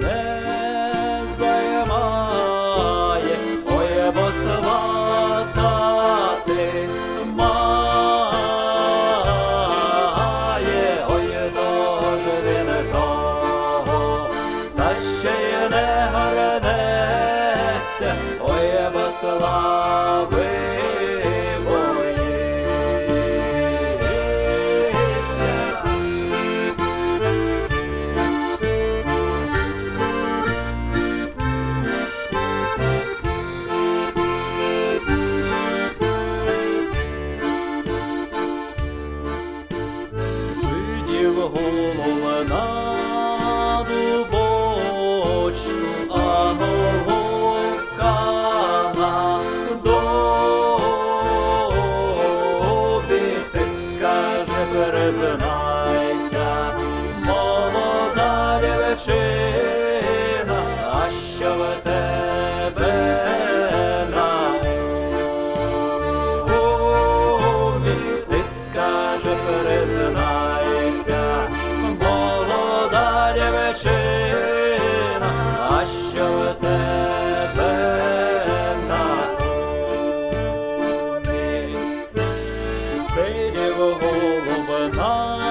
не займає, ой, бо сватати має, ой, не того, та ще й не горнеться, ой, бо слава канаву а голкана ти скаже, перезнайся, молода дівчина, а що тебе. синього голубина.